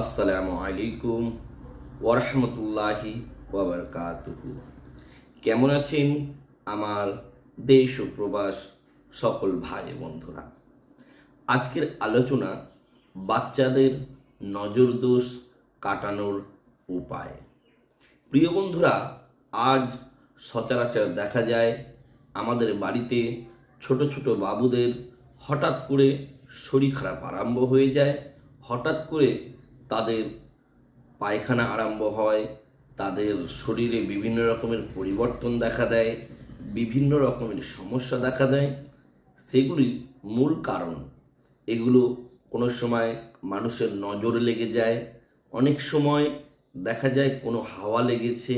আসসালামু আলাইকুম ওরহমতুল্লাহি ওবরকাতুহু কেমন আছেন আমার দেশ ও প্রবাস সকল ভাই বন্ধুরা? আজকের আলোচনা বাচ্চাদের নজর দোষ কাটানোর উপায়। প্রিয় বন্ধুরা, আজ সচরাচর দেখা যায় আমাদের বাড়িতে ছোট ছোট বাবুদের হঠাৎ করে শরীর খারাপ আরম্ভ হয়ে যায়। হঠাৎ করে তাদের পায়খানা আরম্ভ হয়, তাদের শরীরে বিভিন্ন রকমের পরিবর্তন দেখা দেয়, বিভিন্ন রকমের সমস্যা দেখা দেয়। সেগুলির মূল কারণ। এগুলো কোনো সময় মানুষের নজর লেগে যায়। অনেক সময় দেখা যায় কোনো হাওয়া লেগেছে,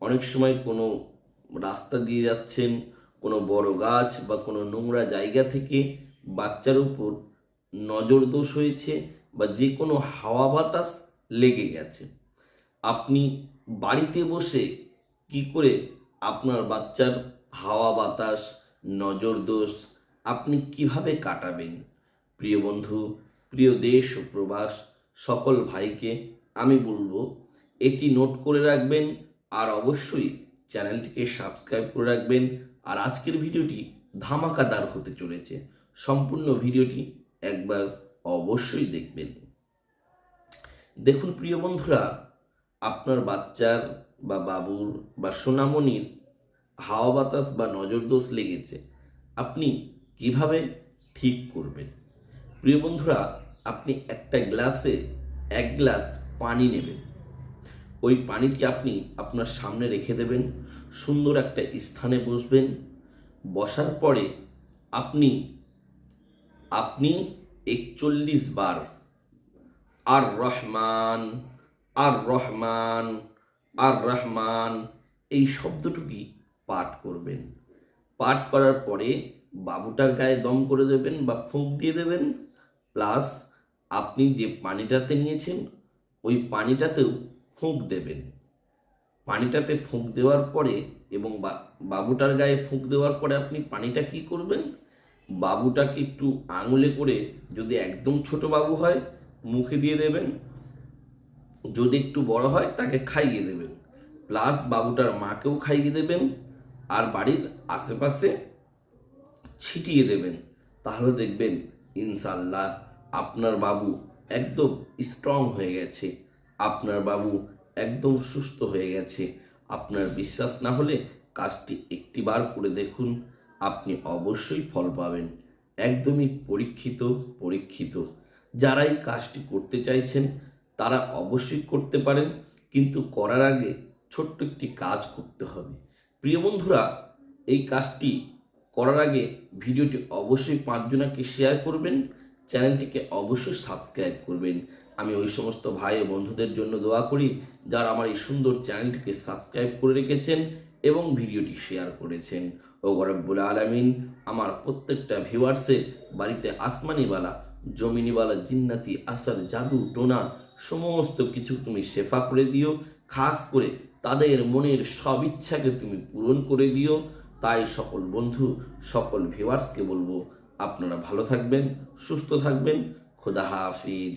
অনেক সময় কোনো রাস্তা দিয়ে যাচ্ছেন, কোনো বড় গাছ বা কোনো নোংরা জায়গা থেকে বাচ্চার উপর নজর দোষ হয়েছে বা যে কোনো হাওয়া বাতাস লেগে গেছে। আপনি বাড়িতে বসে কি করে আপনার বাচ্চার হাওয়া বাতাস নজর দোষ আপনি কীভাবে কাটাবেন? প্রিয় বন্ধু, প্রিয় দেশ ও প্রবাস, সকল ভাইকে আমি বলব, এটি নোট করে রাখবেন আর অবশ্যই চ্যানেলটিকে সাবস্ক্রাইব করে রাখবেন। আর আজকের ভিডিওটি ধামাকাদার হতে চলেছে। সম্পূর্ণ ভিডিওটি একবার অবশ্যই দেখবেন দেখুন প্রিয় বন্ধুরা, আপনার বাচ্চার বা বাবুর বা সোনামণির হাওয়া বাতাস বা নজর দোষ লেগেছে, আপনি কীভাবে ঠিক করবেন? প্রিয় বন্ধুরা, আপনি একটা গ্লাসে এক গ্লাস পানি নেবেন। ওই পানিটি আপনি আপনার সামনে রেখে দেবেন, সুন্দর একটা স্থানে বসবেন। বসার পরে আপনি আপনি একচল্লিশ বার। আর রহমান আর রহমান আর রহমান, এই শব্দটুকি পাঠ করবেন। পাঠ করার পরে বাবুটার গায়ে দম করে দেবেন বা ফুঁক দিয়ে দেবেন। প্লাস আপনি যে পানিটাতে নিয়েছেন, ওই পানিটাতেও ফুঁক দেবেন। পানিটাতে ফুঁক দেওয়ার পরে এবং বাবুটার গায়ে ফুঁক দেওয়ার পরে আপনি পানিটা কি করবেন? বাবুটাকে একটু আঙুলে করে যদি একদম ছোট বাবু হয়, মুখে দিয়ে দেবেন। যদি একটু বড় হয়, তাকে খাইয়ে দেবেন। প্লাস বাবুটার মাকেও খাইয়ে দেবেন আর বাড়ির আশেপাশে ছিটিয়ে দেবেন। তাহলে দেখবেন ইনশাল্লাহ আপনার বাবু একদম স্ট্রং হয়ে গেছে। আপনার বাবু একদম সুস্থ হয়ে গেছে। আপনার বিশ্বাস না হলে কাজটি একটিবার করে দেখুন। অবশ্যই ফল পাবেন। একদমই পরীক্ষিত পরীক্ষিত। যারা এই কাজটি করতে চাইছেন, তারা অবশ্যই করতে পারেন, কিন্তু করার আগে ছোট্ট একটি কাজ করতে হবে। প্রিয় বন্ধুরা, এই কাজটি করার আগে ভিডিওটি অবশ্যই পাঁচজনাকে শেয়ার করবেন, চ্যানেলটিকে অবশ্যই সাবস্ক্রাইব করবেন। আমি ওই সমস্ত ভাই ও বন্ধুদের জন্য দোয়া করি, যারা আমার এই সুন্দর চ্যানেলটিকে সাবস্ক্রাইব করে রেখেছেন এবং ভিডিওটি শেয়ার করেছেন। ও গরব্বুল আলমিন, আমার প্রত্যেকটা ভিউয়ার্সের বাড়িতে আসমানিওয়ালা, জমিনিওয়ালা, জিন্নাতি আসার জাদু, টোনা, সমস্ত কিছু তুমি শেফা করে দিও। খাস করে তাদের মনের সব ইচ্ছাকে তুমি পূরণ করে দিও। তাই সকল বন্ধু, সকল ভিউয়ার্সকে বলব, আপনারা ভালো থাকবেন, সুস্থ থাকবেন। খোদা হাফিজ।